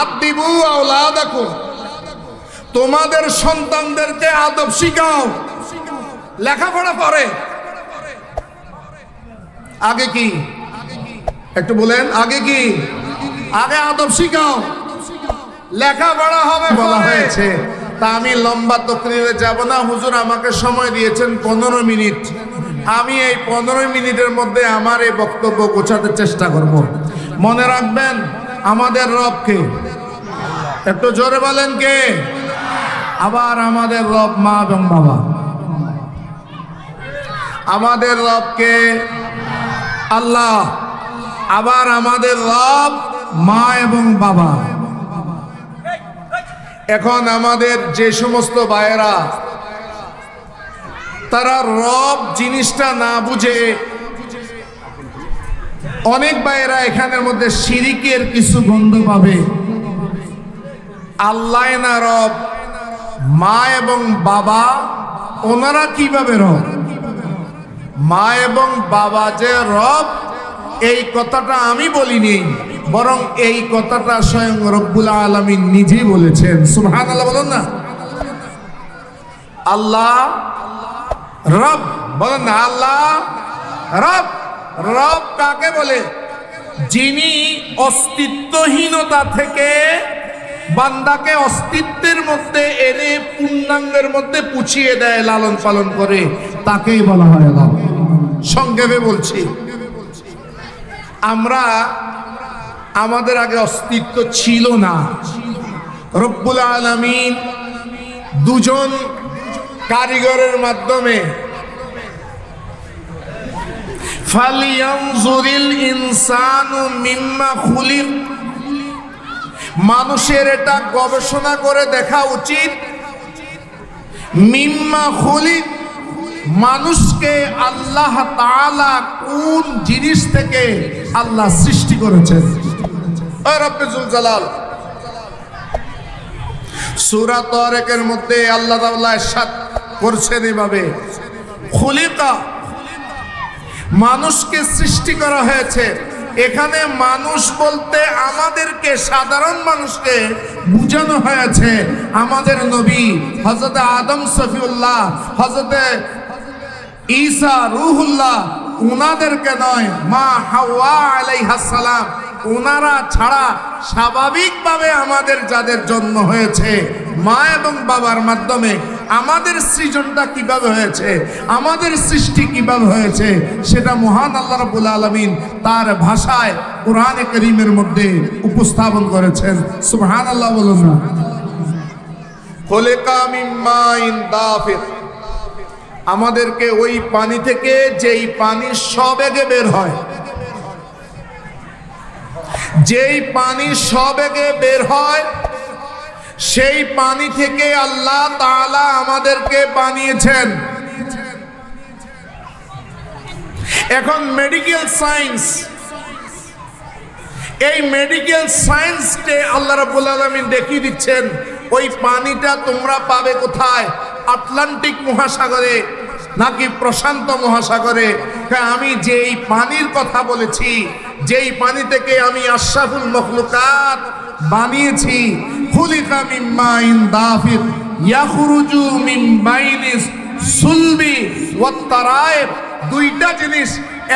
আদিবু তোমাদের সন্তানদেরকে আদব শিখাও। লেখাপড়া করে আগে কি? একটু বলেন আগে কি? আগে আদব শিখাও। লেখাপড়া হবে বলা হয়েছে তা আমি লম্বা তকরিরে যাব না। হুজুর আমাকে সময় দিয়েছেন পনেরো মিনিট। আমি এই পনেরো মিনিটের মধ্যে আমার এই বক্তব্য গোছাতে চেষ্টা করব। মনে রাখবেন আমাদের রবকে। একটু জোরে বলেন কে? আবার আমাদের রব মা এবং বাবা। আমাদের রবকে আল্লাহ, আবার আমাদের রব মা এবং বাবা। এখন আমাদের যে সমস্ত ভাইয়েরা, তারা রব জিনিসটা না বুঝে অনেক ভাইয়েরা এখানের মধ্যে শিরিকের কিছু গন্ধ পাবে। আল্লাহ না রব, মা এবং বাবা, ওনারা কীভাবে রব? মা এবং বাবা যে রব, এই কথাটা আমি বলিনি, বরং এই কথাটা স্বয়ং রব্বুল আলমিন নিজেই বলেছেন। সুবহান আল্লাহ বলেন না। আল্লাহ, রব, বলেন না, আল্লাহ, রব। রব কাকে বলে? যিনি অস্তিত্বহীনতা থেকে বান্দাকে অস্তিত্বের মধ্যে এনে পূর্ণাঙ্গের মধ্যে পুছিয়ে দেয়, লালন পালন করে, তাকেই বলা হয় রব। সংক্ষেপে বলছি, আমরা আমাদের আগে অস্তিত্ব ছিল না। রব্বুল আলমিন দুজন কারিগরের মাধ্যমে মিম্মা মানুষের এটা গবেষণা করে দেখা উচিত। মিম্মা খুলিক মানুষকে আল্লাহ তাআলা কোন জিনিস থেকে আল্লাহ সৃষ্টি করেছেন? রব্বিজুল মধ্যে আল্লাহ করছেন এভাবে। খুলিকা মানুষকে সৃষ্টি করা হয়েছে। এখানে মানুষ বলতে আমাদেরকে, সাধারণ মানুষকে বুঝানো হয়েছে। আমাদের নবী হজরত আদম সফিউল্লাহ হজরতে ঈসা রুহুল্লাহ, উনাদেরকে নয়, মা হাওয়া আলাইহাসালাম ওনারা ছাড়া স্বাভাবিকভাবে আমাদের যাদের জন্ম হয়েছে, মা এবং বাবার মাধ্যমে আমাদের সৃজনটা কীভাবে হয়েছে? আমাদের সৃষ্টি কীভাবে হয়েছে? সেটা মহান আল্লাহ রাব্বুল আলামিন তার ভাষায় কোরআনে করিমের মধ্যে উপস্থাপন করেছেন। সুবহানাল্লাহ বলুন না। খোলেকা মিম্মাইন দাফিক আমাদেরকে ওই পানি থেকে যেই পানি সবেগে বের হয়। যেই পানি সবেগে বের হয় সেই পানি থেকে আল্লাহ তাআলা আমাদেরকে বানিয়েছেন। এখন মেডিকেল সায়েন্স এই মেডিকেল সায়েন্সকে আল্লাহ রাব্বুল আলামিন দেখিয়ে দিচ্ছেন, ওই পানিটা তোমরা পাবে কোথায়? আটলান্টিক মহাসাগরে নাকি প্রশান্ত মহাসাগরে? হ্যাঁ আমি যেই পানির কথা বলেছি, যেই পানি থেকে আমি আশরাফুল মখলুকাত বানিয়েছি খুলিকা মিন মাইন দাফিক ইয়াখরুজু মিন বাইনিস সুলবি ওয়াত দুইটা জিনিস,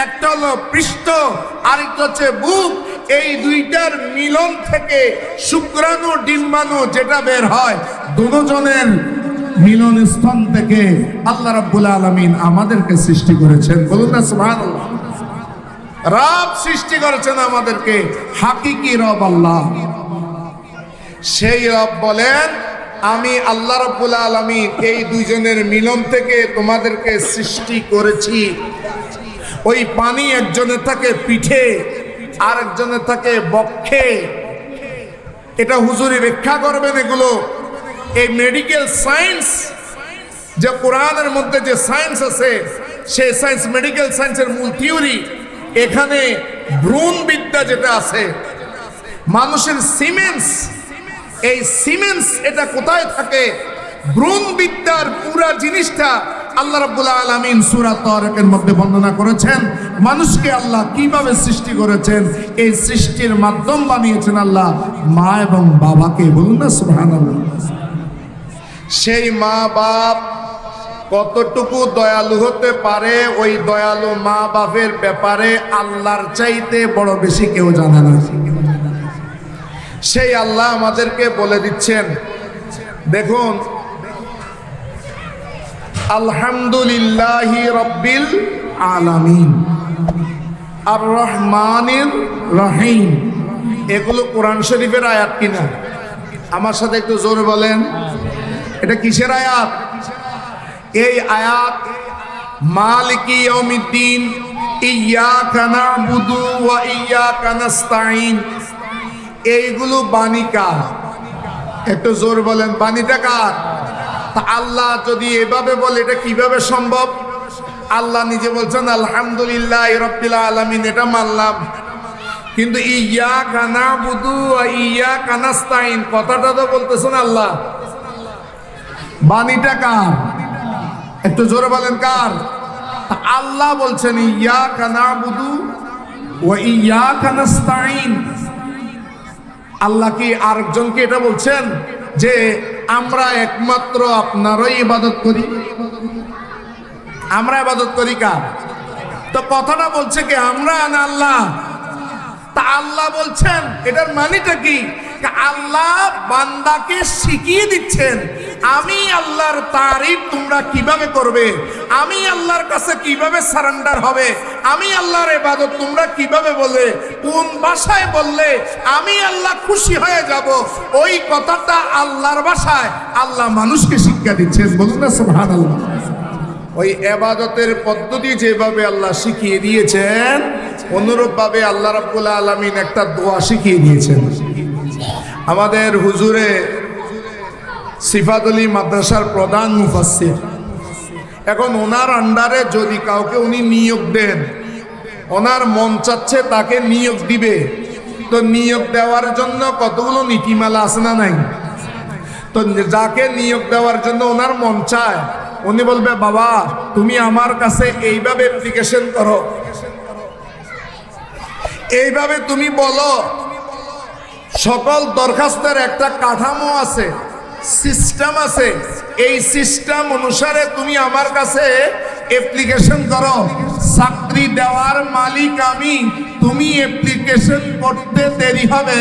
একটা হলো পৃষ্ঠ, আরেকটা হচ্ছে বুক। এই দুইটার মিলন থেকে শুক্রাণু, ডিম্বাণু যেটা বের হয়, দুজনের মিলন স্থান থেকে আল্লাহ রাব্বুল আলামিন আমাদেরকে সৃষ্টি করেছেন। বলুন না, সুবহানাল্লাহ। রব সৃষ্টি করেছেন আমাদেরকে, হাকিকি রব আল্লাহ। সেই রব বলেন, আমি আল্লাহ রাব্বুল আলামিন এই দুইজনের মিলন থেকে তোমাদেরকে সৃষ্টি করেছি। ওই পানি একজনের থাকে পিঠে আর একজনের থাকে বক্ষে। এটা হুজুরি ব্যাখ্যা করবেন এগুলো। এই মেডিকেল সায়েন্স যে কোরআনের মধ্যে যে সায়েন্স আছে, সেই সায়েন্স মেডিকেল সায়েন্সের মূল থিওরি এখানে ভ্রূণ বিদ্যা যেটা আছে, মানুষের সিমেন্স এই সিমেন্স এটা কোথায় থাকে? ভ্রূণ বিদ্যার পুরা জিনিসটা আল্লাহ রাব্বুল আলামিন সূরা তারিকের মধ্যে বর্ণনা করেছেন। মানুষকে আল্লাহ কীভাবে সৃষ্টি করেছেন? এই সৃষ্টির মাধ্যম বানিয়েছেন আল্লাহ মা এবং বাবাকে। বলুন না, সুবহানাল্লাহ। সেই মা বাপ কতটুকু দয়ালু হতে পারে, ওই দয়ালু মা বাপের ব্যাপারে আল্লাহর চাইতে বড় বেশি কেউ জানে না। সেই আল্লাহ আমাদেরকে বলে দিচ্ছেন, দেখুন, আলহামদুলিল্লাহি রব্বিল আলামিন আর রহমানির রহিম। এগুলো কোরআন শরীফের আয়াত কিনা? আমার সাথে একটু জোরে বলেন। এটা কিসের আয়াত? এই আয়াত, মালিকি ইয়াউমিদ্দিন, ইয়্যাকা না'বুদু ওয়া ইয়্যাকা নাস্তাঈন। এইগুলো বাণী কার? একটু জোর বলেন, বাণীটা কার? আল্লাহ যদি এভাবে বলে, এটা কীভাবে সম্ভব? আল্লাহ নিজে বলছেন, আলহামদুলিল্লাহ রব্বিল আলামিন এটা মানলাম। কিন্তু ইয়া কানা বুধু ইয়া কানাস্তাইন কথাটা তো বলতেছেন আল্লাহ। বাণীটা কার? একটু জোরে বলেন, কার? আল্লাহ বলছেন ইয়া কানা বুধু ও ইয়া কানাস্তাইন আল্লাহ কি আরেকজনকে এটা বলছেন যে আমরা একমাত্র আপনারই ইবাদত করি? আমরা ইবাদত করি কার? তো কথাটা বলছে কি, আমরা না আল্লাহ? তা আল্লাহ বলছেন, এটার মানেটা কি? আল্লাহ বান্দাকে শিখিয়ে দিচ্ছেন আমি আল্লাহর তারিফ তোমরা কীভাবে করবে? আমি আল্লাহর কাছে কীভাবে সারেন্ডার হবে? আমি আল্লাহর এবাদত তোমরা কীভাবে বলে কোন ভাষায় বললে আমি আল্লাহ খুশি হয়ে যাব? ওই কথাটা আল্লাহর ভাষায় আল্লাহ মানুষকে শিক্ষা দিচ্ছেন বলুন না, সুবহানাল্লাহ। ওই এবাদতের পদ্ধতি যেভাবে আল্লাহ শিখিয়ে দিয়েছেন, অনুরূপভাবে আল্লাহ রাব্বুল আলামিন একটা দোয়া শিখিয়ে দিয়েছেন। আমাদের হুজুরে সিফাতলি মাদ্রাসার প্রধান মুফাসসির। এখন ওনার আন্ডারে যদি কাউকে উনি নিয়োগ দেন, ওনার মন চাচ্ছে তাকে নিয়োগ দিবে। তো নিয়োগ দেওয়ার জন্য কতগুলো নীতিমালা আছে না নাই? তো যাকে নিয়োগ দেওয়ার জন্য ওনার মন চায়, উনি বলবে, বাবা, তুমি আমার কাছে এইভাবে অ্যাপ্লিকেশন করো। এইভাবে তুমি বলো, সকল দরখাস্তের একটা কাঠামো আছে সিস্টেম আছে। এই সিস্টেম অনুসারে তুমি আমার কাছে অ্যাপ্লিকেশন করো। চাকরি দেওয়ার মালিক আমি। তুমি অ্যাপ্লিকেশন করতে দেরি হবে।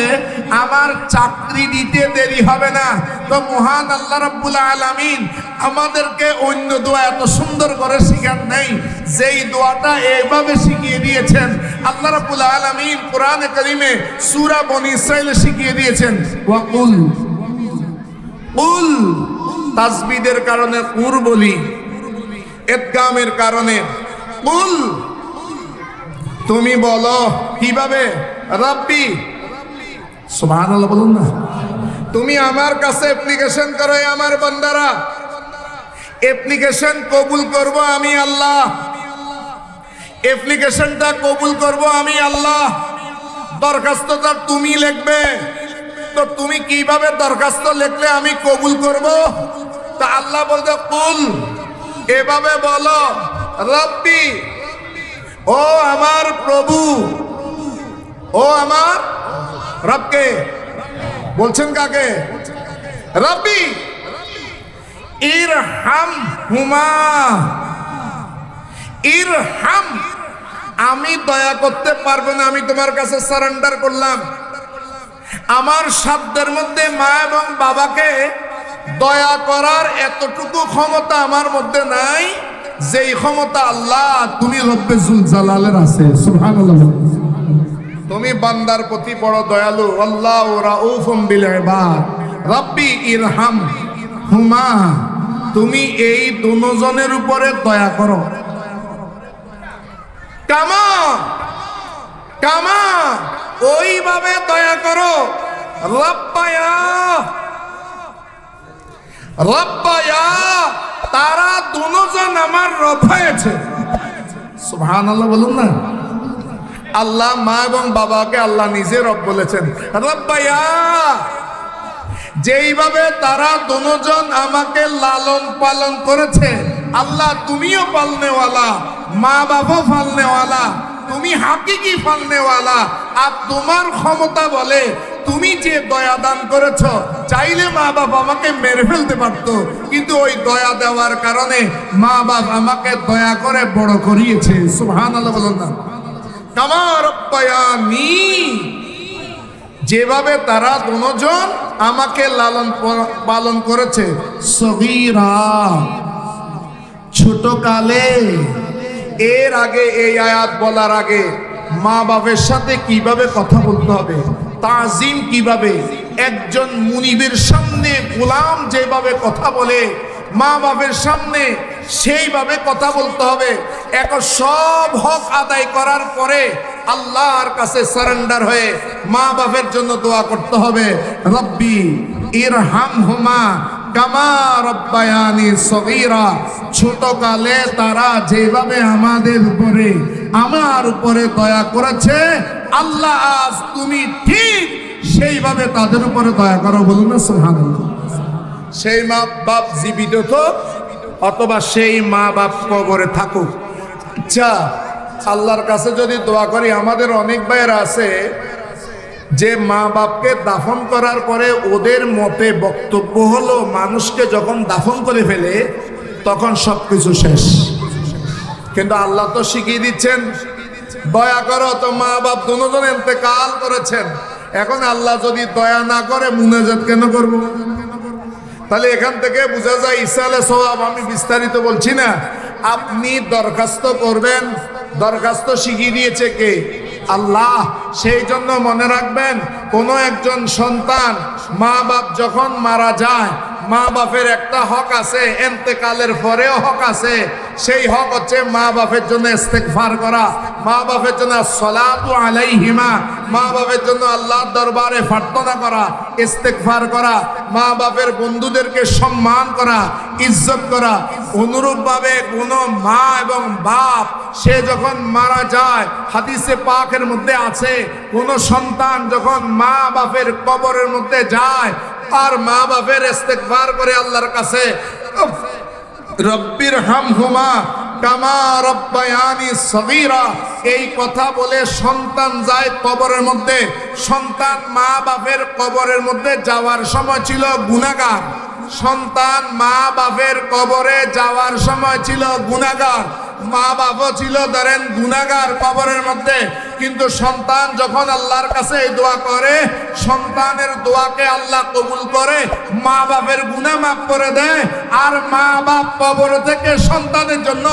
আমার চাকরি দিতে দেরি হবে না। তো মহান আল্লাহ রাব্বুল আলামিন আমাদেরকে অন্য দোয়া এত সুন্দর করে শিখান নেই। যেই দোয়াটা এইভাবে শিখিয়ে দিয়েছেন, আল্লাহ রাব্বুল আলামিন কোরআনে কারিমে সূরা বনি ইসরাইলে শিখিয়ে দিয়েছেন। ওয়াকুল উল তাসবিদের কারণে কুর বলি, এদগামের কারণে উল। তুমি বলো, কীভাবে? রাব্বি। সুবহানাল্লাহ বলুন না। তুমি আমার কাছে অ্যাপ্লিকেশন করো আমার বান্দারা। অ্যাপ্লিকেশন কবুল করব আমি আল্লাহ। অ্যাপ্লিকেশনটা কবুল করব আমি আল্লাহ। দরখাস্তটা তুমি লিখবে। তো তুমি কীভাবে দরখাস্ত লিখলে আমি কবুল করব? তা আল্লাহ বলতে কুল, এভাবে বলো, রব্বি, ও আমার প্রভু, ও আমার রবকে। বলছেন কাকে? রব্বি, ইরহাম হুমা, ইরহাম, আমি দয়া করতে পারব না, আমি তোমার কাছে সারেন্ডার করলাম। আমার সাধ্যের মধ্যে মা এবং বাবাকে দয়া করার এতটুকু ক্ষমতা আমার মধ্যে নাই, যেই ক্ষমতা আল্লাহ, তুমি রব্বে জুল জালালের আছে। সুবহানাল্লাহ। তুমি বান্দার প্রতি বড় দয়ালু। আল্লাহ রাউফুম বিল ইবাদ। রব্বি ইরহাম হুমা। তুমি এই দুজনের উপরে দয়া করো। কামা! কামা! ওইভাবে দয়া করো। তারা দুজন আমার রব হয়েছে। সুবহানাল্লাহ বলুন না। আল্লাহ মা এবং বাবাকে আল্লাহ নিজে রব বলেছেন। রব্বায়া। যেইভাবে তারা দুজন আমাকে লালন পালন করেছে, আল্লাহ তুমিও পালনেওয়ালা মা বাবা পালনেওয়ালা তুমি হাকিকি পালনেওয়ালা। আর তোমার ক্ষমতা বলে তুমি যে দয়া দান করেছ, চাইলে মা বাপ আমাকে মেরে ফেলতে পারতো। কিন্তু ওই দয়া দেওয়ার কারণে মা বাপ আমাকে দয়া করে বড় করিয়েছে। সুহান যেভাবে তারা দুজন আমাকে লালন পালন করেছে, সগীরা ছোট কালে এর আগে এই আয়াত বলার আগে মা বাবার সাথে কীভাবে কথা বলতে হবে, তাজিম কীভাবে, একজন মুনিবের সামনে গোলাম যেভাবে কথা বলে মা বাবার সামনে সেইভাবে কথা বলতে হবে, এখন সব হক আদায় করার পরে আল্লাহর কাছে সারেন্ডার হয়ে মা বাপের জন্য দোয়া করতে হবে, রব্বি ইরহাম হুমা কামা রব্বায়ানি সগীরা, ছোটকালে তারা যেভাবে আমাদের উপরে, আমার উপরে দয়া করেছে, আল্লাহ আজ তুমি ঠিক সেইভাবে তাদের উপরে দয়া করো, বলুন না, সুবহানাল্লাহ। সেই মা বাপ জীবিত তো, অথবা সেই মা বাপ কবরে থাকুক। আচ্ছা আল্লাহর কাছে যদি দোয়া করি, আমাদের অনেক ভাইয়েরা আছে যে মা বাপকে দাফন করার পরে ওদের মতে বক্তব্য হলো, মানুষকে যখন দাফন করে ফেলে, তখন সব কিছু শেষ। কিন্তু আল্লাহ তো শিখিয়ে দিচ্ছেন, দয়া করো তো মা বাপ দুজন এতেকাল করেছেন। এখন আল্লাহ যদি দয়া না করে, মুনাজাত কেন করব? তাহলে এখান থেকে বোঝা যায় ইসালে সবাব আমি বিস্তারিত বলছি না। আপনি দরখাস্ত করবেন, দরখাস্ত শিখিয়ে দিয়েছে কে? আল্লাহ সেই জন্য মনে রাখবেন কোনো একজন সন্তান মা বাপ যখন মারা যায় মা বাপের একটা হক আছে, এন্তেকালের পরেও হক আছে। সেই হক হচ্ছে মা বাপের জন্য ইস্তেগফার করা মা বাপের জন্য সলাতু আলাইহিমা মা বাপের জন্য আল্লাহর দরবারে প্রার্থনা করা, ইস্তেগফার করা মা বাপের বন্ধুদেরকে সম্মান করা, ইজ্জত করা। অনুরূপভাবে কোনো মা এবং বাপ, সে যখন মারা যায়, হাদিসে পাকের মধ্যে আছে, কোন সন্তান যখন মা বাপের কবরের মধ্যে যায় আর মা বাপের ইস্তেগফার করে আল্লাহর কাছে রব্বির হাম হুমা এই কথা বলে সন্তান যায় কবরের মধ্যে। সন্তান মা বাপের কবরের মধ্যে যাওয়ার সময় ছিল গুনাহগার। সন্তান মা বাপের কবরে যাওয়ার সময় ছিল গুনাহগার। মা বাপও ছিল ধরেন গুনাহগার কবরের মধ্যে, কিন্তু সন্তান যখন আল্লাহর কাছে এই দোয়া করে, সন্তানের দোয়াকে আল্লাহ কবুল করে মা বাপের গুনাহ মাফ করে দেয়, আর মা বাপ কবর থেকে সন্তানের জন্য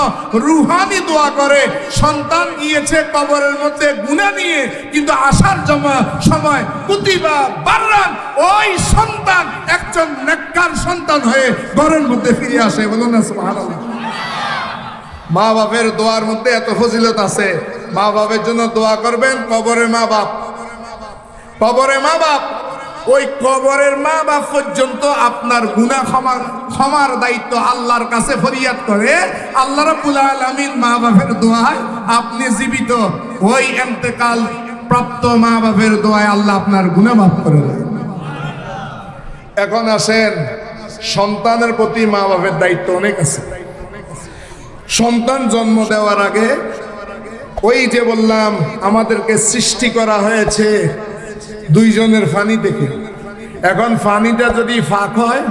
রুহানি দোয়া করে। সন্তান গিয়েছে কবরের মধ্যে গুণা নিয়ে, কিন্তু আসার জমা, সময় কুতিবা বাররান, ওই সন্তান একজন নেককার সন্তান হয়ে ঘরের মধ্যে ফিরে আসে। বলুন না মা বাপের দোয়ার মধ্যে এত ফজিলত আছে। মা বাপের জন্য দোয়া করবেন কবরে মা বাপ। কবরে মা বাপ, ওই কবরের মা বাপ পর্যন্ত আপনার গুনাহ ক্ষমার ক্ষমার দায়িত্ব আল্লাহর কাছে ফরিয়াদ করে। আল্লাহ রাব্বুল আলামিন মা বাপের দোয়ায় আপনি জীবিত। ওই এন্তেকাল প্রাপ্ত মা বাপের দোয়ায় আল্লাহ আপনার গুনাহ মাফ করে দেয় এখন আসেন, সন্তানের প্রতি মা বাপের দায়িত্ব অনেক আছে। সন্তান জন্ম দেওয়ার আগে ওই যে বললাম, আমাদেরকে সৃষ্টি করা হয়েছে দুইজনের ফানি থেকে এখন ফানিটা যদি ফাঁক হয়,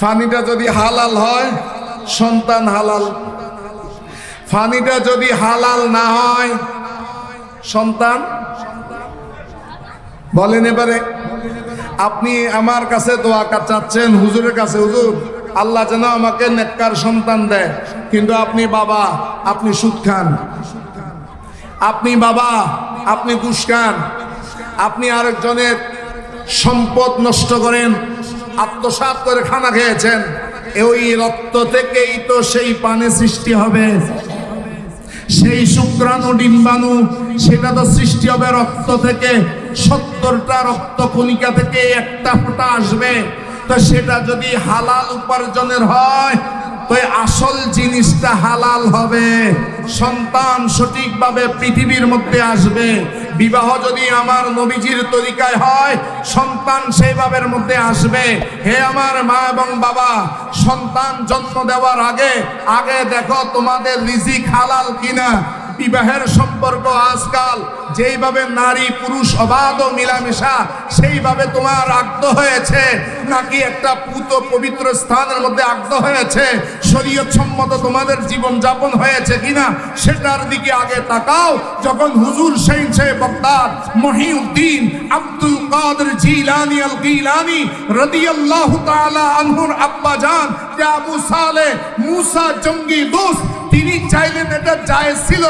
ফানিটা যদি হালাল হয়, সন্তান হালাল। ফানিটা যদি হালাল না হয়, সন্তান? বলেন এবারে, আপনি আমার কাছে দোয়া চাচ্ছেন, হুজুরের কাছে, হুজুর। আল্লাহ যেন আমাকে নেককার সন্তান দেয়। কিন্তু আপনি বাবা, আপনি সুদ খান। আপনি বাবা, আপনি ঘুষ খান। আপনি আরেকজনের সম্পদ নষ্ট করেন, আত্মসাৎ করে খানা খেয়েছেন, ওই রক্ত থেকেই তো সেই পানে সৃষ্টি হবে। সেই শুক্রাণু, ডিম্বাণু, সেটা তো সৃষ্টি হবে রক্ত থেকে। সত্তরটা রক্ত কণিকা থেকে একটা ফোঁটা আসবে। তো সেটা যদি হালাল উপার্জনের হয়, তো আসল জিনিসটা হালাল হবে। সন্তান সঠিকভাবে পৃথিবীর মধ্যে আসবে। বিবাহ যদি আমার নবীজির তরিকায় হয়, সন্তান সেইভাবের মধ্যে আসবে। হে আমার মা এবং বাবা, সন্তান জন্ম দেওয়ার আগে আগে দেখো তোমাদের রিজিক হালাল কিনা। বিবাহের সম্পর্ক আজকাল যেইভাবে নারী, পুরুষ অবাধ ও মিলামেশা, সেইভাবে তোমার আগ্ধ হয়েছে, নাকি একটা পুত পবিত্র স্থানের মধ্যে আগ্ধ হয়েছে শরীয়ত সম্মত তোমাদের জীবন যাপন হয়েছে কিনা, সেটার দিকে আগে তাকাও। যখন হুজুর সেই সে বক্তার মহিউদ্দিন আব্দুল কাদের জিলানি আল গিলানি রাদিয়াল্লাহু তাআলা আনহুর আব্বা জান যে আবু সালে মুসা জঙ্গি দোস্ত তিনি চাইলেন এটা জায়েজ ছিল।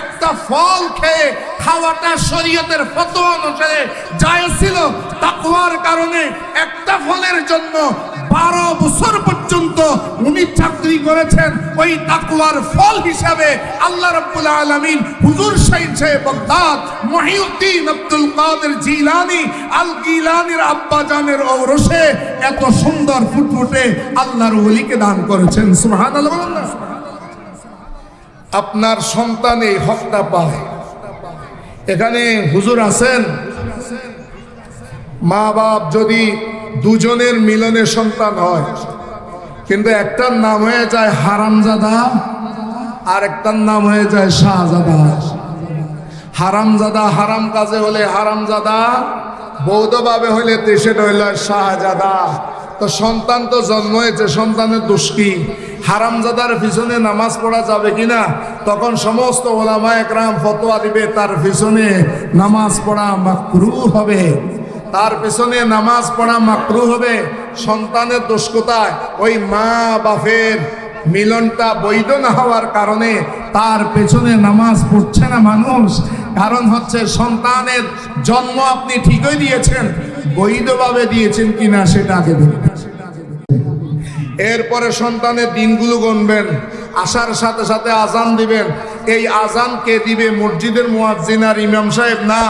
একটা ফল খেয়ে খাওয়াটা শরীয়তের ফতোয়া অনুসারে জায়েজ ছিল। তাকওয়ার কারণে একটা ফলের জন্য বারো বছর পর্যন্ত উনি চাকরি করেছেন। ওই তাকওয়ার ফল হিসাবে আল্লাহ রাব্বুল আলামিন হুজুর সাইদ সাহেব Baghdad, Muhiuddin Abdul Qadir Jilani al গিলানির আব্বা জানের ঔরসে এত সুন্দর ফুটফুটে আল্লাহর ওলিকে দান করেছেন। সুবহানাল্লাহ। বলুন না আপনার সন্তান এই হকটা পায় এখানে হুজুর আছেন? মা বাপ যদি দুজনের মিলনে সন্তান হয়, কিন্তু একটার নাম হয়ে যায় হারামজাদা আর একটার নাম হয়ে যায় শাহজাদা। হারামজাদা হারাম কাজে হলে হারামজাদা, বৌদ্ধভাবে হলে দেশের হইল শাহজাদা। তো সন্তান তো জন্ম হয়েছে, সন্তানের দোষ কি? হারামজাদার পিছনে নামাজ পড়া যাবে কিনা? তখন সমস্ত ওলামা একরাম ফতোয়া দিবে, তার পিছনে নামাজ পড়া মাকরু হবে। তার পেছনে নামাজ পড়া মাকরু হবে। সন্তানের দোষ কোথায়? ওই মা বাপের মিলনটা বৈধ না হওয়ার কারণে তার পেছনে নামাজ পড়ছে না মানুষ। কারণ হচ্ছে সন্তানের জন্ম আপনি ঠিকই দিয়েছেন। বৈধভাবে দিয়েছেন কিনা সেটা আগে এরপরে সন্তানের দিনগুলো গণবেন, আসার সাথে সাথে আজান দিবেন। এই আজান কে দিবে? মসজিদের মুয়াজ্জিন আর ইমাম সাহেব না?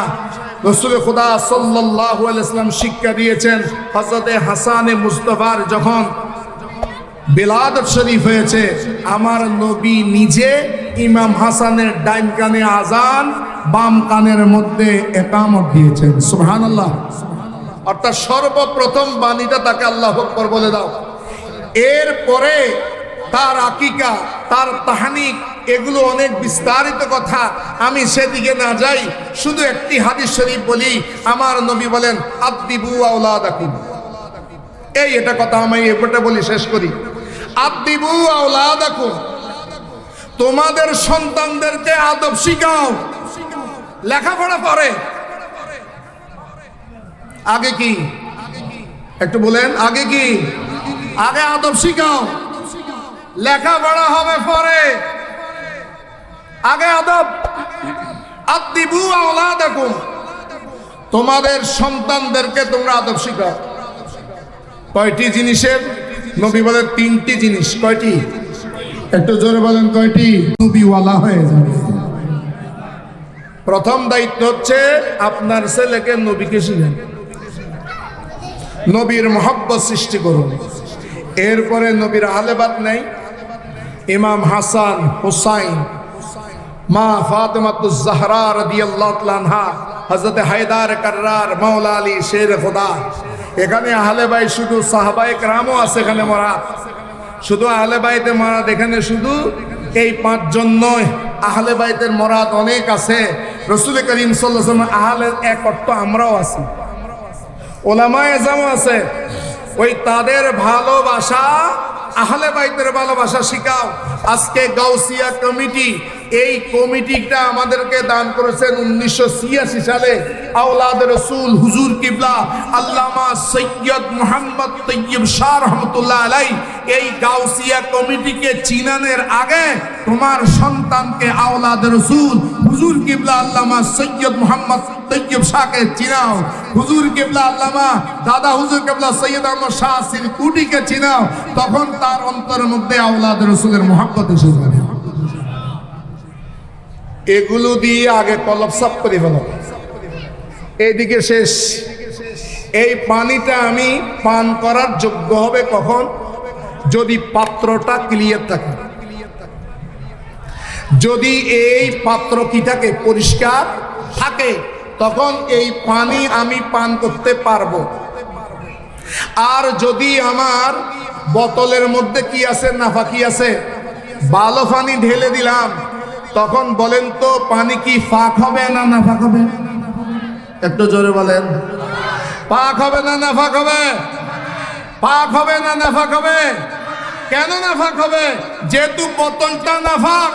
রসুল খুদা সাল্লাম শিক্ষা দিয়েছেন, হযরতে হাসানে মুস্তাফার যখন বিলাদত শরীফ হয়েছে, আমার নবী নিজে ইমাম হাসানের ডাইন কানে আজান বাম কানের মধ্যে একামত দিয়েছেন। সুবহানাল্লাহ। অর্থাৎ সর্বপ্রথম বাণীটা তাকে আল্লাহ আকবার বলে দাও। এরপরে তার আকিকা, তার তাহানিক, এগুলো অনেক বিস্তারিত কথা। আমি সেদিকে না যাই, শুধু একটি হাদিস শরীফ বলি। আমার নবী বলেন আব্দিবু আউলাদাকুম এই এটা কথা আমি এবারটা বলি, শেষ করি। আব্দিবু আউলাদাকুম তোমাদের সন্তানদেরকে আদব শিখাও। লেখাপড়া করে। আগে কি? একটু বলেন আগে কি? আগে আদব শিখাও। লেখাপড়া হবে পরে। আগে আদব। আদিবু আওলাদাকুম। তোমাদের সন্তানদেরকে তোমরা আদব শিখাও। কয়টি জিনিসের? নবী বলে তিনটি জিনিস। কয়টি? একটু জোরে বলেন কয়টি? নবীওয়ালা হয়ে যাবে। প্রথম দায়িত্ব হচ্ছে আপনার ছেলেকে নবীকে শিখেন। নবীর মহব্বত সৃষ্টি করুন। এরপরে নবীর আহলেবাদ নেই। ইমাম হাসান, হুসাইন, মা ফাতেমাতুজাহরা রাদিয়াল্লাহু তাআলা হায়দার কাররার, মাওলা আলী, শের খোদা। এখানে আহলে বাই শুধু সাহাবাই রামও আছে এখানে মরা। শুধু আহলে বাইতে মোরাদ এখানে শুধু এই পাঁচজন নয়, আহলে বাইতের অনেক আছে। রসুল করিম সাল্লাল্লাহু আহলে এক অর্থ আমরাও আছি। ওলামা জামা আছে। ওই তাদের ভালোবাসা আহলে বাইতের ভালোবাসা শিখাও। আজকে গাউসিয়া কমিটি এই কমিটিটা আমাদেরকে দান করেছেন উনিশশো ছিয়াশি সালে আওলাদ রসুল হুজুর কিবলা আল্লামা সৈয়দ মোহাম্মদ তৈয়ব শাহ রহমতুল্লাহ আলাই এই গাউসিয়া কমিটিকে চিনানের আগে তোমার সন্তানকে আওলাদ রসুল হুজুর কিবলা আল্লামা সৈয়দ মোহাম্মদ তৈয়ব শাহকে চিনাও। হুজুর কিবলা আল্লামা দাদা হুজুর কিবলা সৈয়দ আহমদ শাহ সিরকুটিকে চিনাও। তখন তার অন্তরের মধ্যে আওলাদ রসুলের মোহাম্মত এসে যাবে এগুলো দিয়ে আগে কলপ সাপ করে ফেল। এইদিকে শেষ। এই পানিটা আমি পান করার যোগ্য হবে কখন? যদি পাত্রটা ক্লিয়ার থাকে। যদি এই পাত্র কি থাকে? পরিষ্কার থাকে, তখন এই পানি আমি পান করতে পারব। আর যদি আমার বোতলের মধ্যে কি আছে, নাফা কি আছে? ভালো পানি ঢেলে দিলাম। তখন বলেন তো, পানি কি ফাঁক হবে না নাফাক হবে? একটু জোরে বলেন। পাক হবে না নাফাক হবে? পাক হবে না নাফাক হবে? কেন নাফাক হবে? যেহেতু বোতলটা নাফাক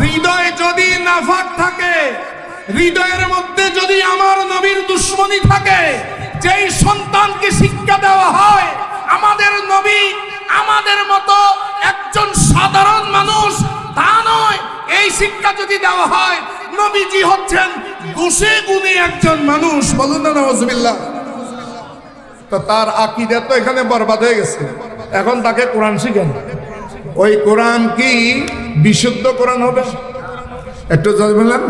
হৃদয় যদি নাফাক থাকে, হৃদয়ের মধ্যে যদি আমার নবীর দুশ্মনী থাকে, যেই সন্তানকে শিক্ষা দেওয়া হয়, আমাদের নবী আমাদের মতো একজন সাধারণ শিক্ষা যদি দেওয়া হয়, নবীজি হচ্ছেন দোষে গুণী একজন মানুষ। বলুন না নজবিল্লা তো তার আকিদা তো এখানে বরবাদ হয়ে গেছে। এখন তাকে কোরআন শিখেন। ওই কোরআন কি? বিশুদ্ধ কোরআন হবে? একটু জল বললেন?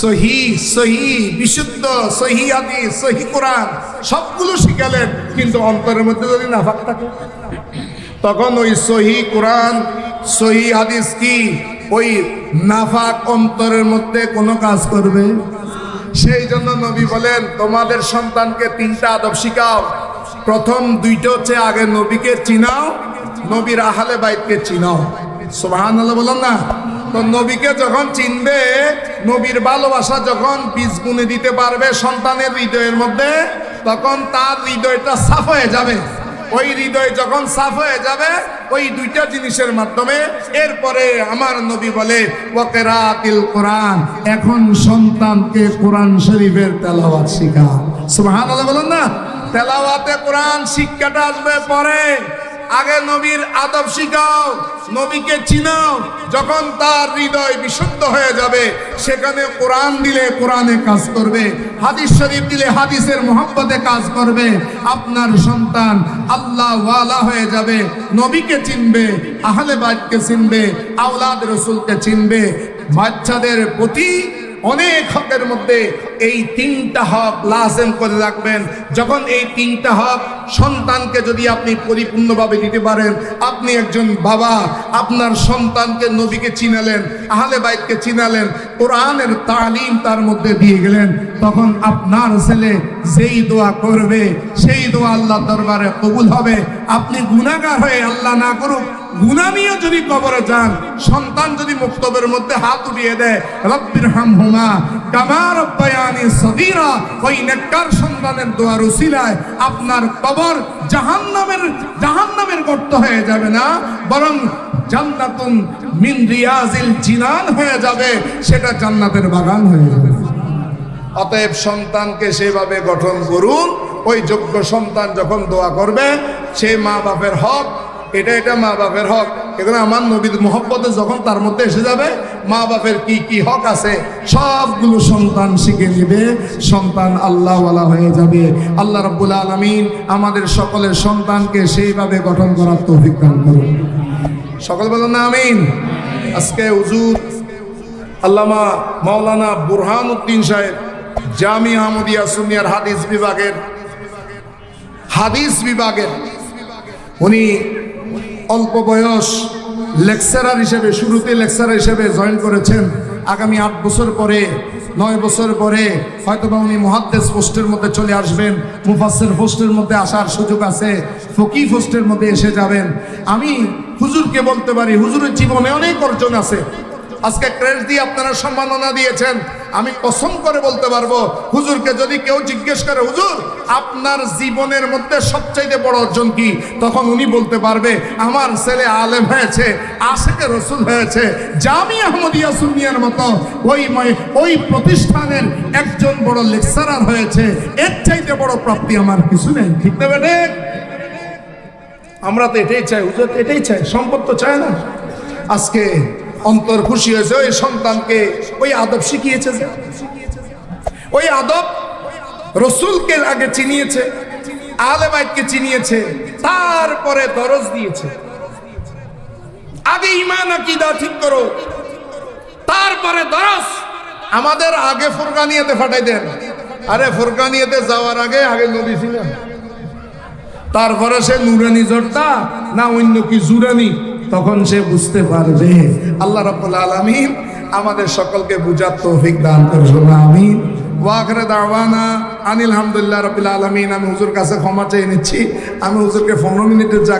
সহি সহি, বিশুদ্ধ, সহি আদি সহি কোরআন, সবগুলো শিখালেন, কিন্তু অন্তরের মধ্যে যদি নাফাক থাকে? তখন ওই সহি কোরআন, সহি হাদিস কি? ওই নাফাক অন্তরের মধ্যে কোনো কাজ করবে? সেই জন্য নবী বলেন, তোমাদের সন্তানকে তিনটা আদব শিখাও। প্রথম দুইটা হচ্ছে আগে নবীকে চিনাও, নবীর আহলে বাইতকে চিনাও। সোহান বললাম না? তো নবীকে যখন চিনবে, নবীর ভালোবাসা যখন বীজ গুনে দিতে পারবে সন্তানের হৃদয়ের মধ্যে, তখন তার হৃদয়টা সাফ হয়ে যাবে। ওই হৃদয় যখন সাফ হয়ে যাবে, ওই দুইটা জিনিসের মাধ্যমে এরপরে আমার নবী বলে ওকেরাতিল কোরআন, এখন সন্তানকে কোরআন শরীফের তেলাওয়াত শিখা। সুবহানাল্লাহ বলেন না, তেলাওয়াতে কোরআন শিক্ষাটা আসবে পরে। আগে নবীর আদব শিখাও, নবীকে চিনাও, যখন তার হৃদয় বিশুদ্ধ হয়ে যাবে, সেখানে কোরআন দিলে কোরআনে কাজ করবে, হাদিস শরীফ দিলে হাদিসের মোহাম্মতে কাজ করবে, আপনার সন্তান আল্লাহ ওয়ালা হয়ে যাবে, নবীকে চিনবে, আহলে বাইতকে চিনবে, আওলাদ রসুলকে চিনবে, বাচ্চাদের প্রতি অনেক হকের মধ্যে এই তিনটা হক লাজেম করে রাখবেন। যখন এই তিনটা হক সন্তানকে যদি আপনি পরিপূর্ণভাবে দিতে পারেন, আপনি একজন বাবা, আপনার সন্তানকে নবীকে চিনালেন, আহলে বাইতকে চিনালেন, কোরআনের তালিম তার মধ্যে দিয়ে গেলেন, তখন আপনার ছেলে যেই দোয়া করবে, সেই দোয়া আল্লাহ দরবারে কবুল হবে। আপনি গুণাগার হয়ে আল্লাহ না করুক নিয়ে যদি কবরে যান, সন্তান যদি মুক্তবের মধ্যে হাত উঠিয়ে দেয়, রব্বির হাম হুমা কামার বয়ানি সদিরা ওই নেককার সন্তানের দোয়ার উসিলায় আপনার কবর জাহান্নামের জাহান্নামের গর্ত হয়ে যাবে না, বরং জান্নাতুন মিন রিয়াজিল জিনান হয়ে যাবে, সেটা জান্নাতের বাগান হয়ে যাবে। অতএব সন্তানকে সেভাবে গঠন করুন, ওই যোগ্য সন্তান যখন দোয়া করবে, সে মা বাপের হক এটা এটা মা বাপের হক। এখানে আমার নবীর মোহব্বতে যখন তার মধ্যে এসে যাবে, মা বাপের কি কি হক আছে, সবগুলো সন্তান শিখে নেবে, সন্তান আল্লাহওয়ালা হয়ে যাবে। আল্লাহ রব্বুল আলমিন আমাদের সকলের সন্তানকে সেইভাবে গঠন করার তৌফিক দান করুন। সকল বলুন না, আমিন। আজকে হুজুর আল্লামা মাওলানা বুরহান উদ্দিন সাহেব, জামি আহমদিয়া সুনিয়ার হাদিস বিভাগের হাদিস বিভাগের, উনি অল্প বয়স লেকচারার হিসেবে, শুরুতে লেকচারার হিসেবে জয়েন করেছেন। আগামী আট বছর পরে, নয় বছর পরে হয়তোবা উনি মহাদ্দেশ পোস্টের মধ্যে চলে আসবেন মুফাসের পোস্টের মধ্যে আসার সুযোগ আছে ফকি পোস্টের মধ্যে এসে যাবেন। আমি হুজুরকে বলতে পারি, হুজুরের জীবনে অনেক অর্জন আছে। আজকে ক্রেস দিয়ে আপনারা সম্মাননা দিয়েছেন। আমি কসম করে বলতে পারব, হুজুরকে যদি কেউ জিজ্ঞেস করে, হুজুর, আপনার জীবনের মধ্যে সবচাইতে বড় অর্জন কি? তখন উনি বলতে পারবে, আমার ছেলে আলেম হয়েছে, আশেকে রসুল হয়েছে, জামি আহমদিয়া সুনিয়ার মতো। ওই ওই প্রতিষ্ঠানের একজন বড় লেকচারার হয়েছে, এর চাইতে বড় প্রাপ্তি আমার কিছু নেই। ঠিক না বেটে? আমরা তো এটাই চাই, হুজুর এটাই চাই, সম্পদ তো চায় না। আজকে অন্তর খুশি হয়েছে, ওই সন্তানকে ওই আদব শিখিয়েছে যে, ওই আদব রসুলকে আগে চিনিয়েছে আলেবাইতকে চিনিয়েছে, তারপরে দরজ দিয়েছে। আগে ইমান আকিদা ঠিক করো, তারপরে দরজ। আমাদের আগে ফুরকানিয়াতে ফাটাই দেন। আরে, ফুরকানিয়াতে যাওয়ার আগে আগে নবী ছিলেন। তারপরে সে নুরানি জোরটা না অন্য কি জুরানি। তখন সে বুঝতে পারবে। আল্লাহ রব্বুল আলামিন আমাদের সকলকে বুঝার তৌফিক দান করুন আমিন। ওয়াখরে দাওয়ানা আনিল হামদুলিল্লাহ রবিল আলমিন। আমি হুজুর কাছে ক্ষমা চেয়ে নিচ্ছি। আমি হুজুরকে পনেরো মিনিটের